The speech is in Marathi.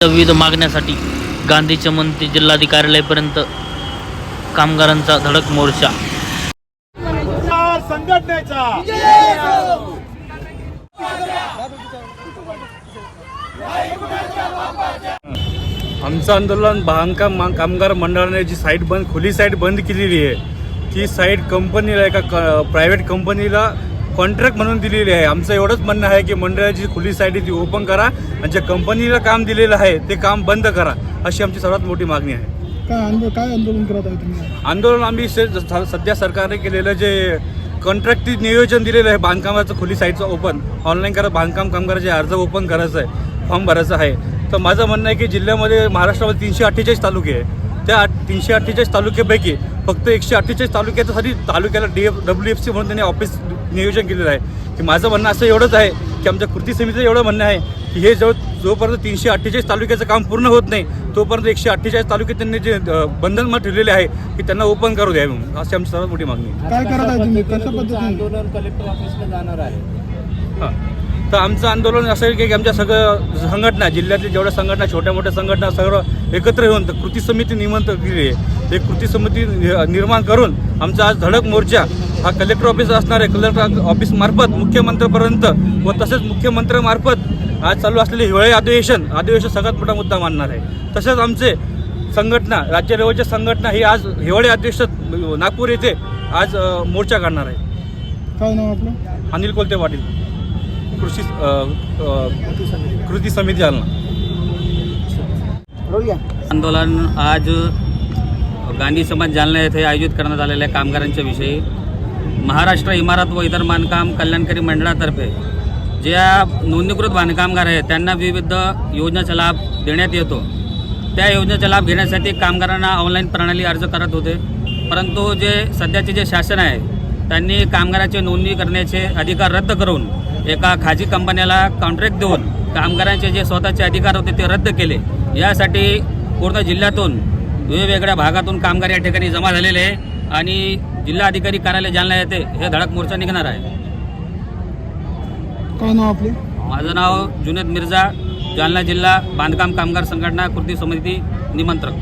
विविध मागण्यासाठी गांधी चमन ते जिल्हाधिकार्यालयापर्यंत कामगारांचा धडक मोर्चा. संघटनेचा. आमचं आंदोलन बांधकाम कामगार मंडळाने जी साईट बंद खुली साईट बंद केलेली आहे ती साईट कंपनीला एका क प्रायव्हेट कंपनीला कॉन्ट्रॅक्ट म्हणून दिलेली आहे. आमचं एवढंच म्हणणं आहे की मंडळाची खुली साईट आहे ती ओपन करा आणि ज्या कंपनीला काम दिलेलं आहे ते काम बंद करा अशी आमची सर्वात मोठी मागणी आहे. काय आंदोलन काय आंदोलन करत आहे तुम्ही? आंदोलन आम्ही से- स- सध्या सरकारने केलेलं जे कॉन्ट्रॅक्टची नियोजन दिलेलं आहे बांधकामाचं खुली साईटचं ओपन ऑनलाईन करा बांधकाम कामगाराचे अर्ज ओपन करायचं आहे फॉर्म भरायचं आहे. तर माझं म्हणणं आहे की जिल्ह्यामध्ये महाराष्ट्रामध्ये तीनशे अठ्ठेचाळीस तालुके आहे त्या तीनशे अठ्ठेचाळीस तालुक्यापैकी फक्त एकशे अठ्ठेचाळीस तालुक्यासाठी तालुक्याला D F W F C म्हणून त्यांनी ऑफिस नियोजन केलेलं आहे. की माझं म्हणणं असं एवढंच आहे की आमच्या कृती समितीचं एवढं म्हणणं आहे की हे जो जोपर्यंत तीनशे अठ्ठेचाळीस तालुक्याचं काम पूर्ण होत नाही तोपर्यंत एकशे अठ्ठेचाळीस तालुक्यात त्यांनी जे बंधन मग ठेवलेले आहे की त्यांना ओपन करू द्यावे म्हणून. अशी आमची सर्वात मोठी मागणी आहे. काय करत आहे तुम्ही? कशा पद्धतीने? आंदोलन कलेक्टर ऑफिसला जाणार आहे. हां. तर आमचं आंदोलन असं आहे की आमच्या सगळं संघटना जिल्ह्यातल्या जेवढ्या संघटना छोट्या मोठ्या संघटना सगळं एकत्र येऊन तर कृती समिती निमंत्रण केली आहे. एक कृती समिती निर्माण करून आमचा आज धडक मोर्चा हा कलेक्टर ऑफिस असणार आहे. कलेक्टर ऑफिसमार्फत मुख्यमंत्र्यापर्यंत व तसेच मुख्यमंत्र्यामार्फत आज चालू असलेले हिवाळी अधिवेशन अधिवेशन सगळ्यात मोठा मुद्दा मानणार आहे. तसेच आमचे संघटना राज्य लेवलच्या संघटना ही आज हिवाळी अधिवेशन नागपूर येथे आज मोर्चा काढणार आहे. काय नाव आपलं? अनिल कोलते पाटील. कृषी कृती समिती जालना आंदोलन आज गांधी समाज जालना येथे आयोजित करण्यात आलेल्या कामगारांच्या विषयी महाराष्ट्र इमारत व इतर बांधकाम कल्याणकारी मंडळातर्फे ज्या नोंदणीकृत बांधकामगार आहेत त्यांना विविध योजनेचा लाभ देण्यात येतो. त्या योजनेचा लाभ घेण्यासाठी कामगारांना ऑनलाईन प्रणाली अर्ज करत होते. परंतु जे सध्याचे जे शासन आहे त्यांनी कामगाराची नोंदणी करण्याचे अधिकार रद्द करून एका खाजगी कंपन्याला कॉन्ट्रॅक्ट देऊन कामगारांचे जे स्वतःचे अधिकार होते ते रद्द केले. यासाठी पूर्ण जिल्ह्यातून वेगवेगळ्या भागातून कामगार या ठिकाणी जमा झालेले आहे आणि जिल्हाधिकारी कार्यालय जालना येथे हे धडक मोर्चा निघणार आहे. काय नाव आपले? माझं नाव जुनेद मिर्झा जालना जिल्हा बांधकाम कामगार संघटना कृती समिती निमंत्रक.